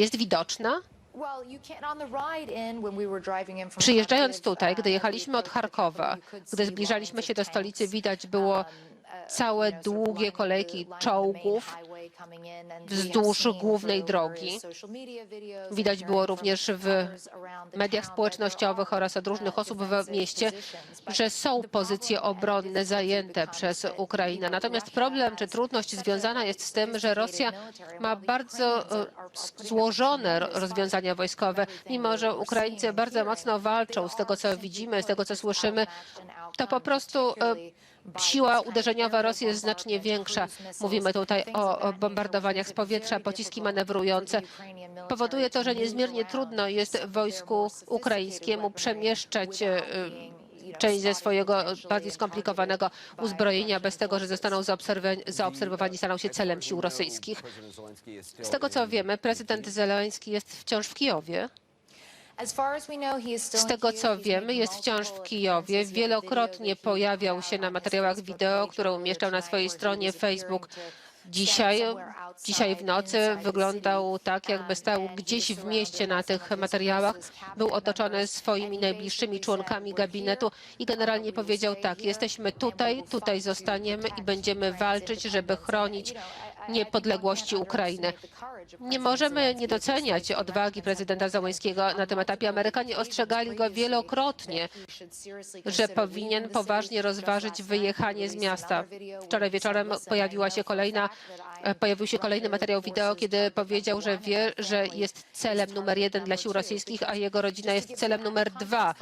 Jest widoczna? Przyjeżdżając tutaj, gdy gdy jechaliśmy od Charkowa, gdy zbliżaliśmy się do stolicy, widać było całe długie kolejki czołgów wzdłuż głównej drogi. Widać było również w mediach społecznościowych oraz od różnych osób w mieście, że są pozycje obronne zajęte przez Ukrainę. Natomiast problem czy trudność związana jest z tym, że Rosja ma bardzo e, złożone ro- rozwiązania wojskowe. Mimo, że Ukraińcy bardzo mocno walczą, z tego co widzimy, z tego co słyszymy, to po prostu e, siła uderzeniowa Rosji jest znacznie większa. Mówimy tutaj o, bombardowaniach z powietrza, pociski manewrujące. Powoduje to, że niezmiernie trudno jest wojsku ukraińskiemu przemieszczać e, część ze swojego bardziej skomplikowanego uzbrojenia bez tego, że zostaną zaobserwowani, zaobserwowani, staną się celem sił rosyjskich. Z tego co wiemy, prezydent Zeleński jest wciąż w Kijowie. Z tego co wiemy, jest wciąż w Kijowie. Wielokrotnie pojawiał się na materiałach wideo, które umieszczał na swojej stronie Facebook. Dzisiaj, dzisiaj w nocy wyglądał tak, jakby stał gdzieś w mieście na tych materiałach. Był otoczony swoimi najbliższymi członkami gabinetu i generalnie powiedział tak, jesteśmy tutaj, tutaj zostaniemy i będziemy walczyć, żeby chronić niepodległości Ukrainy. Nie możemy nie doceniać odwagi prezydenta Załańskiego na tym etapie. Amerykanie ostrzegali go wielokrotnie, że powinien poważnie rozważyć wyjechanie z miasta. Wczoraj wieczorem pojawiła się kolejna, pojawił się kolejny materiał wideo, kiedy powiedział, że wie, że jest celem numer jeden dla sił rosyjskich, a jego rodzina jest celem numer dwa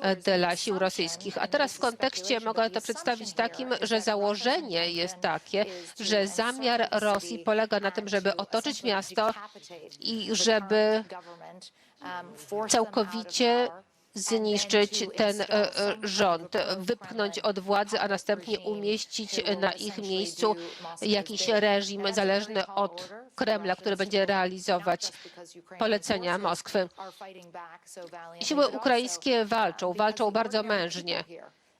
e, dla sił rosyjskich. A teraz w kontekście mogę to przedstawić takim, że założenie jest takie, że zamiar Rosji polega na tym, żeby otoczyć miasto i żeby całkowicie zniszczyć ten e, e, rząd, wypchnąć od władzy, a następnie umieścić na ich miejscu jakiś reżim zależny od Kremla, który będzie realizować polecenia Moskwy. Siły ukraińskie walczą, walczą bardzo mężnie.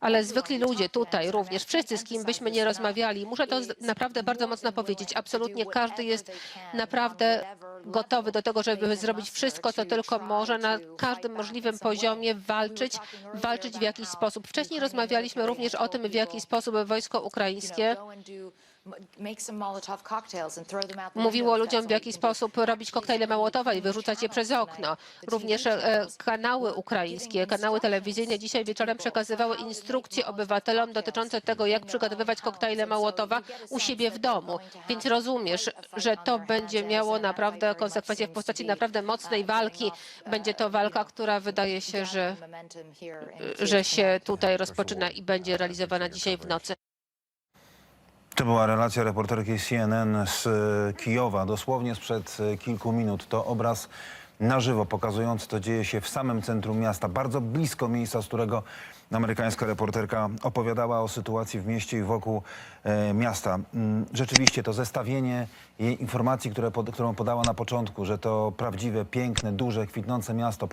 Ale zwykli ludzie tutaj również, wszyscy, z kim byśmy nie rozmawiali, muszę to naprawdę bardzo mocno powiedzieć, absolutnie każdy jest naprawdę gotowy do tego, żeby zrobić wszystko, co tylko może, na każdym możliwym poziomie walczyć, walczyć w jakiś sposób. Wcześniej rozmawialiśmy również o tym, w jaki sposób wojsko ukraińskie mówiło ludziom, w jaki sposób robić koktajle Małotowa i wyrzucać je przez okno. Również e, kanały ukraińskie, kanały telewizyjne dzisiaj wieczorem przekazywały instrukcje obywatelom dotyczące tego, jak przygotowywać koktajle Małotowa u siebie w domu. Więc rozumiesz, że to będzie miało naprawdę konsekwencje w postaci naprawdę mocnej walki. Będzie to walka, która wydaje się, że, że się tutaj rozpoczyna i będzie realizowana dzisiaj w nocy. To była relacja reporterki CNN z Kijowa, dosłownie sprzed kilku minut. To obraz na żywo pokazujący, co dzieje się w samym centrum miasta, bardzo blisko miejsca, z którego amerykańska reporterka opowiadała o sytuacji w mieście i wokół e, miasta. Mm, Rzeczywiście to zestawienie jej informacji, które, pod, którą podała na początku, że to prawdziwe, piękne, duże, kwitnące miasto.